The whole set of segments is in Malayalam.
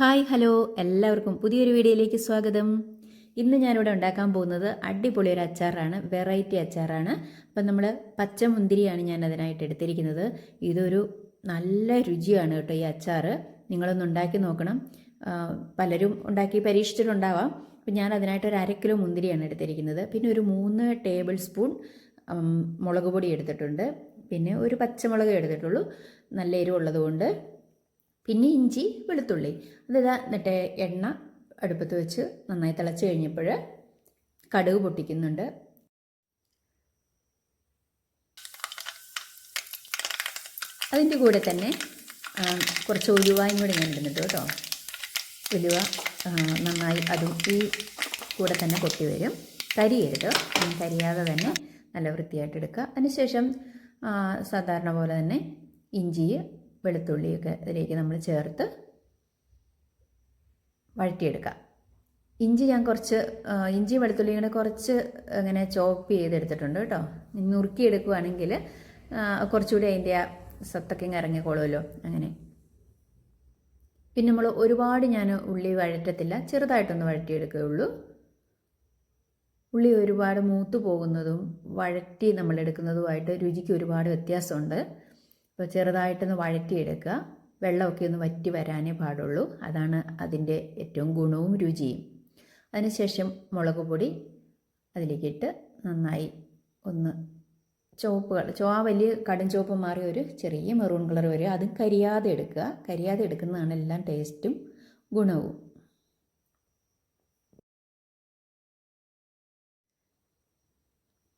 ഹായ് ഹലോ എല്ലാവർക്കും പുതിയൊരു വീഡിയോയിലേക്ക് സ്വാഗതം. ഇന്ന് ഞാനിവിടെ ഉണ്ടാക്കാൻ പോകുന്നത് അടിപൊളി ഒരു അച്ചാറാണ് വെറൈറ്റി അച്ചാറാണ്. അപ്പം നമ്മൾ പച്ചമുന്തിരിയാണ് ഞാൻ അതിനായിട്ട് എടുത്തിരിക്കുന്നത്. ഇതൊരു നല്ല രുചിയാണ് കേട്ടോ ഈ അച്ചാറ്. നിങ്ങളൊന്ന് ഉണ്ടാക്കി നോക്കണം. പലരും ഉണ്ടാക്കി പരീക്ഷിച്ചിട്ടുണ്ടാവാം. അപ്പം ഞാൻ അതിനായിട്ട് ഒരു അര കിലോ മുന്തിരിയാണ് എടുത്തിരിക്കുന്നത്. പിന്നെ ഒരു മൂന്ന് ടേബിൾ സ്പൂൺ മുളക് പൊടി എടുത്തിട്ടുണ്ട്. പിന്നെ ഒരു പച്ചമുളക് എടുത്തിട്ടുള്ളൂ. നല്ല എരിവുള്ളത് കൊണ്ട് പിന്നെ ഇഞ്ചി വെളുത്തുള്ളി. അതിതാ എന്നിട്ട് എണ്ണ അടുപ്പത്ത് വെച്ച് നന്നായി തിളച്ച് കഴിഞ്ഞപ്പോൾ കടുക് പൊട്ടിക്കുന്നുണ്ട്. അതിന്റെ കൂടെ തന്നെ കുറച്ച് ഉലുവായും കൂടെ ഞാൻ ഇടുന്നുണ്ട് കേട്ടോ. ഉലുവ നന്നായി അതും ഈ കൂടെ തന്നെ കൊട്ടി വരും. കരിയരുത്. കരിയാതെ തന്നെ നല്ല വൃത്തിയായിട്ട് എടുക്കുക. അതിനുശേഷം സാധാരണ പോലെ തന്നെ ഇഞ്ചി വെളുത്തുള്ളിയൊക്കെ ഇതിലേക്ക് നമ്മൾ ചേർത്ത് വഴറ്റിയെടുക്കാം. ഇഞ്ചി ഞാൻ കുറച്ച് ഇഞ്ചി വെളുത്തുള്ളി ഇങ്ങനെ കുറച്ച് ഇങ്ങനെ ചോപ്പ് ചെയ്തെടുത്തിട്ടുണ്ട് കേട്ടോ. നുറുക്കി എടുക്കുകയാണെങ്കിൽ കുറച്ചുകൂടി അതിന്റെ ആ സത്തൊക്കെ ഇങ്ങ് ഇറങ്ങിക്കോളുമല്ലോ. അങ്ങനെ. പിന്നെ നമ്മൾ ഒരുപാട് ഞാൻ ഉള്ളി വഴറ്റത്തില്ല. ചെറുതായിട്ടൊന്ന് വഴറ്റിയെടുക്കുകയുള്ളൂ. ഉള്ളി ഒരുപാട് മൂത്ത് പോകുന്നതും വഴറ്റി നമ്മൾ എടുക്കുന്നതുമായിട്ട് രുചിക്ക് ഒരുപാട് വ്യത്യാസമുണ്ട്. അപ്പോൾ ചെറുതായിട്ടൊന്ന് വഴറ്റിയെടുക്കുക. വെള്ളമൊക്കെ ഒന്ന് വറ്റി വരാനേ പാടുള്ളൂ. അതാണ് അതിന്റെ ഏറ്റവും ഗുണവും രുചിയും. അതിനുശേഷം മുളക് പൊടി അതിലേക്കിട്ട് നന്നായി ഒന്ന് ചുവപ്പ് കളർ ചുവ വലിയ കടും ചുവപ്പ് മാറി ഒരു ചെറിയ മെറൂൺ കളർ വരെ അതും കരിയാതെ എടുക്കുക. കരിയാതെ എടുക്കുന്നതാണ് എല്ലാം ടേസ്റ്റും ഗുണവും.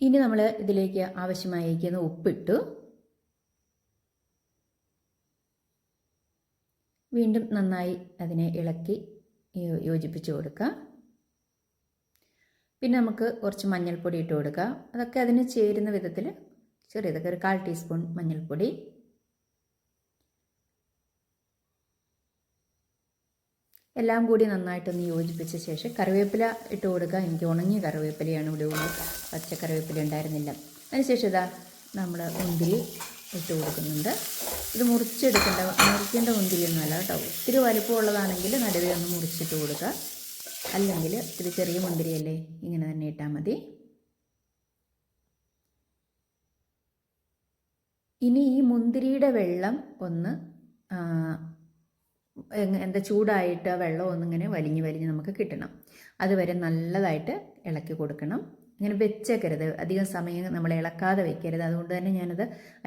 ഇനി നമ്മൾ ഇതിലേക്ക് ആവശ്യമായിരിക്കുന്ന ഉപ്പിട്ടു. വീണ്ടും നന്നായി അതിനെ ഇളക്കി യോജിപ്പിച്ച് കൊടുക്കുക. പിന്നെ നമുക്ക് കുറച്ച് മഞ്ഞൾപ്പൊടി ഇട്ട് കൊടുക്കുക. അതൊക്കെ അതിന് ചേരുന്ന വിധത്തിൽ ചെറിയതൊക്കെ ഒരു കാൽ ടീസ്പൂൺ മഞ്ഞൾപ്പൊടി. എല്ലാം കൂടി നന്നായിട്ടൊന്ന് യോജിപ്പിച്ച ശേഷം കറിവേപ്പില ഇട്ട് കൊടുക്കുക. എനിക്ക് ഉണങ്ങിയ കറിവേപ്പിലയാണ് ഇവിടെ ഉള്ളത് പച്ച കറിവേപ്പില ഉണ്ടായിരുന്നില്ല. അതിനുശേഷം ഇതാ നമ്മൾ മുന്തിരി ഇട്ട് കൊടുക്കുന്നുണ്ട്. ഇത് മുറിച്ചെടുക്കേണ്ട. മുറിക്കേണ്ട മുന്തിരിയൊന്നുമല്ല കേട്ടോ. ഒത്തിരി വലുപ്പമുള്ളതാണെങ്കിൽ നടുവേ ഒന്ന് മുറിച്ചിട്ട് കൊടുക്കുക. അല്ലെങ്കിൽ ഇത് ചെറിയ മുന്തിരിയല്ലേ ഇങ്ങനെ തന്നെ ഇട്ടാൽ മതി. ഇനി ഈ മുന്തിരിയുടെ വെള്ളം ഒന്ന് എന്താ ചൂടായിട്ട് ആ വെള്ളം ഒന്നിങ്ങനെ വലിഞ്ഞ് വലിഞ്ഞ് നമുക്ക് കിട്ടണം. അതുവരെ നല്ലതായിട്ട് ഇളക്കി കൊടുക്കണം. ഇങ്ങനെ വെച്ചേക്കരുത്. അധികം സമയം നമ്മൾ ഇളക്കാതെ വെക്കരുത്. അതുകൊണ്ട് തന്നെ ഞാനത്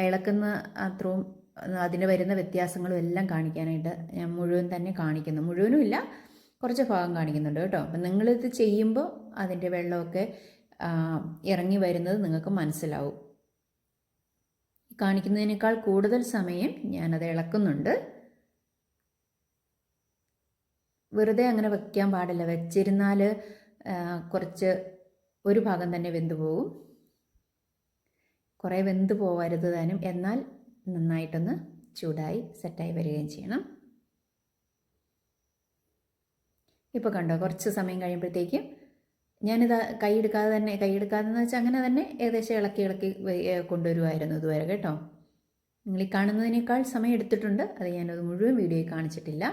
ഇളക്കുന്ന അത്രയും അതിന് വരുന്ന വ്യത്യാസങ്ങളും എല്ലാം കാണിക്കാനായിട്ട് ഞാൻ മുഴുവൻ തന്നെ കാണിക്കുന്നു. മുഴുവനും ഇല്ല കുറച്ച് ഭാഗം കാണിക്കുന്നുണ്ട് കേട്ടോ. അപ്പം നിങ്ങളിത് ചെയ്യുമ്പോൾ അതിന്റെ വെള്ളമൊക്കെ ഇറങ്ങി വരുന്നത് നിങ്ങൾക്ക് മനസ്സിലാവും. കാണിക്കുന്നതിനേക്കാൾ കൂടുതൽ സമയം ഞാനത് ഇളക്കുന്നുണ്ട്. വെറുതെ അങ്ങനെ വയ്ക്കാൻ പാടില്ല. വെച്ചിരുന്നാൽ കുറച്ച് ഒരു ഭാഗം തന്നെ വെന്തു പോകും കുറേ വെന്ത് പോവരുത് താനും. എന്നാൽ നന്നായിട്ടൊന്ന് ചൂടായി സെറ്റായി വരികയും ചെയ്യണം. ഇപ്പോൾ കണ്ടോ കുറച്ച് സമയം കഴിയുമ്പോഴത്തേക്കും ഞാനിത് കൈയെടുക്കാതെ തന്നെ കൈയെടുക്കാതെ എന്ന് വെച്ചാൽ അങ്ങനെ തന്നെ ഏകദേശം ഇളക്കി ഇളക്കി കൊണ്ടുവരുമായിരുന്നു ഇതുവരെ കേട്ടോ. നിങ്ങൾ ഈ കാണുന്നതിനേക്കാൾ സമയം എടുത്തിട്ടുണ്ട്. അത് ഞാനത് മുഴുവൻ വീഡിയോയിൽ കാണിച്ചിട്ടില്ല.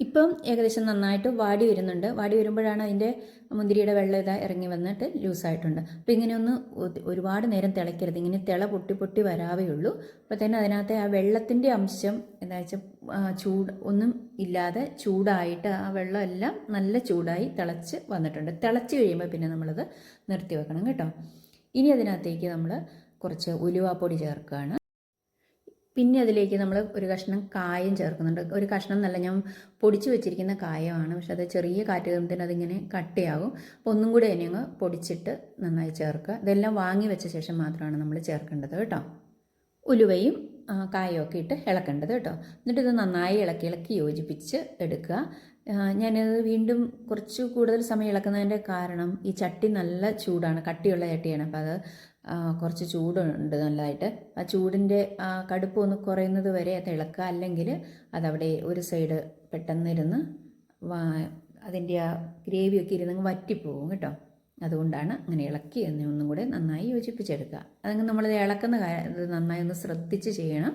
ഇപ്പം ഏകദേശം നന്നായിട്ട് വാടി വരുന്നുണ്ട്. വാടി വരുമ്പോഴാണ് അതിന്റെ മുന്തിരിയുടെ വെള്ളം ഇതാ ഇറങ്ങി വന്നിട്ട് ലൂസായിട്ടുണ്ട്. അപ്പോൾ ഇങ്ങനെ ഒന്ന് ഒ- ഒരുപാട് നേരം തിളയ്ക്കരുത്. ഇങ്ങനെ തിള പൊട്ടി പൊട്ടി വരാവേ ഉള്ളൂ. അപ്പോൾ തന്നെ അതിനകത്തെ ആ വെള്ളത്തിന്റെ അംശം എന്താ വെച്ചാൽ ചൂട് ഒന്നും ഇല്ലാതെ ചൂടായിട്ട് ആ വെള്ളമെല്ലാം നല്ല ചൂടായി തിളച്ച് വന്നിട്ടുണ്ട്. തിളച്ച് കഴിയുമ്പോൾ പിന്നെ നമ്മളത് നിർത്തി വെക്കണം കേട്ടോ. ഇനി അതിനകത്തേക്ക് നമ്മൾ കുറച്ച് ഉലുവാപ്പൊടി ചേർക്കുകയാണ് പിന്നെ അതിലേക്ക് നമ്മൾ ഒരു കഷ്ണം കായം ചേർക്കുന്നുണ്ട്. ഒരു കഷ്ണം നല്ല ഞാൻ പൊടിച്ച് വെച്ചിരിക്കുന്ന കായമാണ്. പക്ഷെ അത് ചെറിയ കാറ്റ് കഴിയുമ്പോൾ അതിങ്ങനെ കട്ടിയാകും. അപ്പോൾ ഒന്നും കൂടി അതിനെ അങ്ങ് പൊടിച്ചിട്ട് നന്നായി ചേർക്കുക. ഇതെല്ലാം വാങ്ങി വെച്ച ശേഷം മാത്രമാണ് നമ്മൾ ചേർക്കേണ്ടത് കേട്ടോ. ഉലുവയും കായമൊക്കെ ഇട്ട് ഇളക്കേണ്ടത് കേട്ടോ. എന്നിട്ട് ഇത് നന്നായി ഇളക്കി ഇളക്കി യോജിപ്പിച്ച് എടുക്കുക. ഞാനത് വീണ്ടും കുറച്ച് കൂടുതൽ സമയം ഇളക്കുന്നതിന്റെ കാരണം ഈ ചട്ടി നല്ല ചൂടാണ് കട്ടിയുള്ള ചട്ടിയാണ്. അപ്പോൾ അത് കുറച്ച് ചൂടുണ്ട് നല്ലതായിട്ട്. ആ ചൂടിന്റെ ആ കടുപ്പ് ഒന്ന് കുറയുന്നത് വരെ അത് ഇളക്കുക. അല്ലെങ്കിൽ അതവിടെ ഒരു സൈഡ് പെട്ടെന്നിരുന്ന് അതിന്റെ ആ ഗ്രേവിയൊക്കെ ഇരുന്ന് വറ്റിപ്പോകും കേട്ടോ. അതുകൊണ്ടാണ് അങ്ങനെ ഇളക്കി എന്നൊന്നും കൂടെ നന്നായി യോജിപ്പിച്ചെടുക്കുക. അതങ്ങ് നമ്മൾ ഇളക്കുന്ന കാര്യം നന്നായി ഒന്ന് ശ്രദ്ധിച്ച് ചെയ്യണം.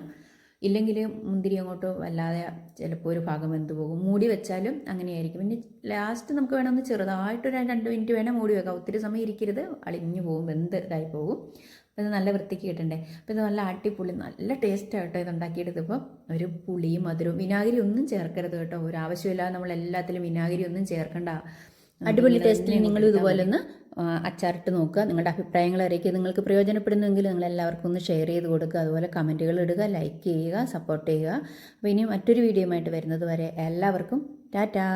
ഇല്ലെങ്കിൽ മുന്തിരി അങ്ങോട്ട് വല്ലാതെ ചിലപ്പോൾ ഒരു ഭാഗം വെന്ത് പോകും. മൂടി വെച്ചാലും അങ്ങനെയായിരിക്കും. പിന്നെ ലാസ്റ്റ് നമുക്ക് വേണമെന്ന് ചെറുതായിട്ട് ഒരു രണ്ട് മിനിറ്റ് വേണേൽ മൂടി വെക്കാം. ഒത്തിരി സമയം ഇരിക്കരുത്. അളിഞ്ഞു പോകും വെന്ത് ഇതായി പോകും. അപ്പോൾ ഇത് നല്ല വൃത്തിക്ക് കിട്ടണ്ടേ? അപ്പോൾ ഇത് നല്ല അടിപൊളി നല്ല ടേസ്റ്റ് ആയിട്ട് ഇത് ഉണ്ടാക്കിയെടുത്തപ്പോൾ ഒരു പുളിയും മധുരവും വിനാഗിരി ഒന്നും ചേർക്കരുത് കേട്ടോ. ഒരു ആവശ്യമില്ലാതെ നമ്മൾ എല്ലാത്തിലും വിനാഗിരി ഒന്നും ചേർക്കണ്ട. അടിപൊളി ടേസ്റ്റിൽ നിങ്ങൾ ഇതുപോലെ ഒന്ന് അച്ചാറിട്ട് നോക്കുക. നിങ്ങളുടെ അഭിപ്രായങ്ങൾ അറിയിക്കുക. നിങ്ങൾക്ക് പ്രയോജനപ്പെടുന്നെങ്കിൽ നിങ്ങൾ എല്ലാവർക്കും ഒന്ന് ഷെയർ ചെയ്ത് കൊടുക്കുക. അതുപോലെ കമന്റുകൾ ഇടുക ലൈക്ക് ചെയ്യുക സപ്പോർട്ട് ചെയ്യുക. അപ്പോൾ ഇനി മറ്റൊരു വീഡിയോ ആയിട്ട് വരുന്നത് വരെ എല്ലാവർക്കും ടാറ്റാ.